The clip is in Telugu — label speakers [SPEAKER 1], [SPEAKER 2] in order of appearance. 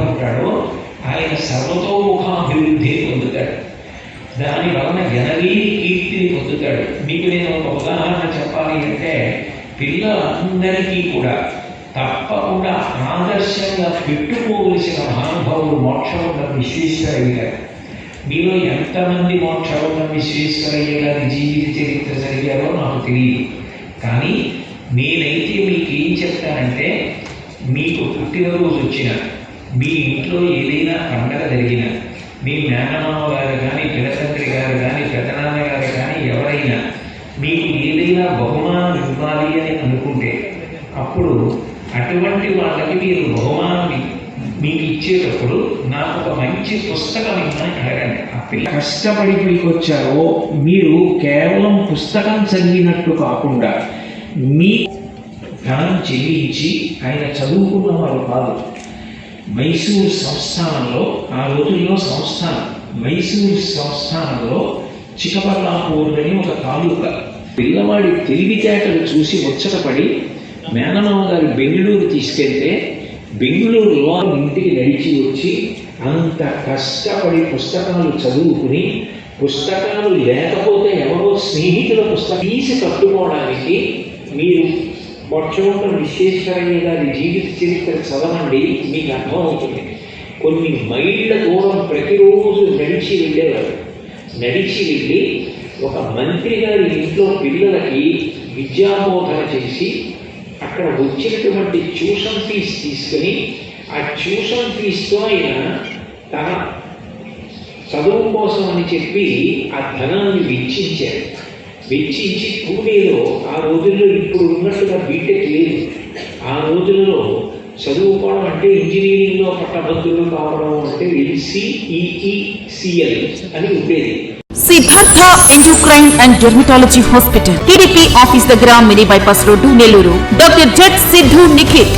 [SPEAKER 1] ఉంటాడో ఆయన సర్వతోముఖాభివృద్ధి పొందుతాడు. దాని వలన ఎనలేని కీర్తిని పొందుతాడు. మీకు నేను ఒక ఉదాహరణ చెప్పాలి అంటే పిల్లలందరికీ కూడా తప్పకుండా ఆదర్శంగా పెట్టుకోవలసిన మహానుభావులు మోక్షవంతం విశ్వేశ్వరయ్య గారు మీలో ఎంతమంది మోక్షవంతం విశ్వేశ్వరయ్య గారి జీవిత చరిత్ర జరిగారో నాకు తెలియదు. కానీ నేనైతే మీకు ఏం చెప్తానంటే మీకు పుట్టినరోజు వచ్చిన మీ ఇంట్లో ఏదైనా పండగ జరిగిన మీ మేనమామ గారు కానీ పిల్లతండ్రి గారు కానీ పెదనాన్న గారు కానీ ఎవరైనా మీకు ఏదైనా బహుమానం ఇవ్వాలి అని అనుకుంటే అప్పుడు అటువంటి వాళ్ళకి మీరు బహుమానం మీకు ఇచ్చేటప్పుడు నాకు ఒక మంచి పుస్తకం ఇమ్మని అడగండి. ఆ పిల్ల కష్టపడి మీకు వచ్చారో మీరు కేవలం పుస్తకం చదివినట్టు కాకుండా మీ ధనం చెల్లించి ఆయన చదువుకున్నవారు కాదు. మైసూరు సంస్థానంలో ఆ రోజుల్లో సంస్థానం మైసూరు సంస్థానంలో చికబల్లాపూర్ అని ఒక తాలూకా పిల్లవాడి తెలివితేటలు చూసి ముచ్చటపడి మేనమామ గారు బెంగళూరు తీసుకెళ్తే బెంగళూరులో ఇంటికి నడిచి వచ్చి అంత కష్టపడి పుస్తకాలు చదువుకుని పుస్తకాలు లేకపోతే ఎవరో స్నేహితుల పుస్తకం తీసి కట్టుకోవడానికి మీరు మొట్టమొదటి విశ్వేశ్వరయ్య గారి జీవిత చరిత్ర చదవండి మీకు అర్థమవుతుంది. కొన్ని మైళ్ళ దూరం ప్రతిరోజు నడిచి వెళ్ళేవారు. నడిచి వెళ్ళి ఒక మంత్రి గారి ఇంట్లో పిల్లలకి విద్యాబోధన చేసి అక్కడ వచ్చినటువంటి ట్యూషన్ ఫీజు తీసుకుని ఆ ట్యూషన్ ఫీజుతో ఆయన తన చదువు కోసం అని చెప్పి ఆ ధనాన్ని వెచ్చించారు. వెచ్చించి పూణేలో ఆ రోజుల్లో ఇప్పుడు ఉన్నట్టుగా బీటెక్ లేదు. ఆ రోజులలో చదువుకోవడం అంటే ఇంజనీరింగ్లో పట్టభద్రులు కావడం అంటే ఎల్సిఈఈసిఎల్ అని ఉండేది.
[SPEAKER 2] Siddhartha endocrine and dermatology hospital. TDP office దగ్గర mini bypass road Nellore. Doctor Z Siddhu Nikhit